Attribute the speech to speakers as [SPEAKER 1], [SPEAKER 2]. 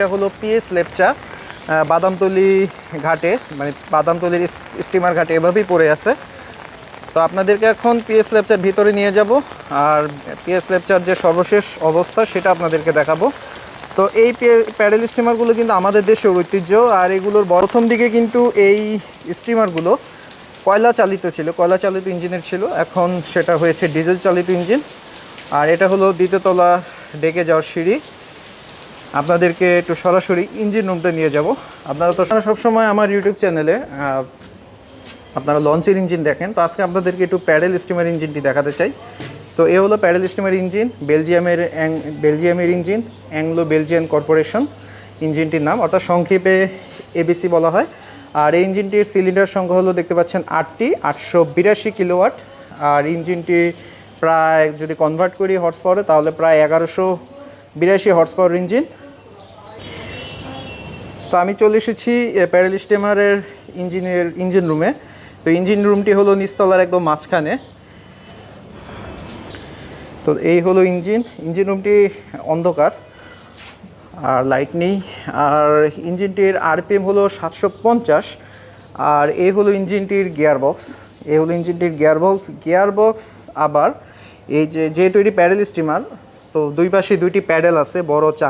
[SPEAKER 1] এটা হলো পিএস লেপচা বাদামতলি ঘাটে মানে বাদামতলির স্টিমার ঘাটে এভাবেই পড়ে আছে। তো আপনাদেরকে এখন পিএস লেপচার ভিতরে নিয়ে যাব, আর পিএস লেপচার যে সর্বশেষ অবস্থা সেটা আপনাদেরকে দেখাবো। তো এই প্যাডেল স্টিমারগুলো কিন্তু আমাদের দেশের ঐতিহ্য, আর এগুলোর প্রথম দিকে কিন্তু এই স্টিমারগুলো কয়লা চালিত ছিল, কয়লা চালিত ইঞ্জিনের ছিল। এখন সেটা হয়েছে ডিজেল চালিত ইঞ্জিন, আর এটা হলো দ্বিতীয়তলা ডেকে যাওয়ার সিঁড়ি। আপনাদেরকে একটু সরাসরি ইঞ্জিন রুমটা নিয়ে যাব। আপনারা তো সবসময় আমার ইউটিউব চ্যানেলে আপনারা লঞ্চের ইঞ্জিন দেখেন। তো আজকে আপনাদেরকে একটু প্যাডেল স্টিমার ইঞ্জিনটি দেখাতে চাই। তো এ হলো প্যাডেল স্টিমার ইঞ্জিন বেলজিয়ামের বেলজিয়ামের ইঞ্জিন অ্যাংলো বেলজিয়ান কর্পোরেশন ইঞ্জিনটির নাম। অর্থাৎ সংক্ষেপে এবিসি বলা হয়। আর এই ইঞ্জিনটির সিলিন্ডার সংখ্যা হলো দেখতে পাচ্ছেন আটটি, আটশো বিরাশি কিলোওয়াট আর ইঞ্জিনটি প্রায় যদি কনভার্ট করি হর্স পাওয়ারে তাহলে প্রায় এগারোশো বিরাশি হর্স পাওয়ার ইঞ্জিন তো আমি চলে এসেছি প্যারেল স্টিমারের ইঞ্জিনের, ইঞ্জিন রুমে। তো ইঞ্জিন রুমটি হলো নিচতলার একদম মাঝখানে। তো এই হলো ইঞ্জিন। ইঞ্জিন রুমটি অন্ধকার, আর লাইট নেই। আর ইঞ্জিনটির আরপিএম হলো সাতশো পঞ্চাশ, আর এই হলো ইঞ্জিনটির গিয়ার বক্স এই হলো ইঞ্জিনটির গিয়ার বক্স গিয়ার বক্স আবার এই যে, যেহেতু এটি প্যাডেল স্টিমার তো দুই পাশে দুইটি প্যাডেল আছে, বড় চাক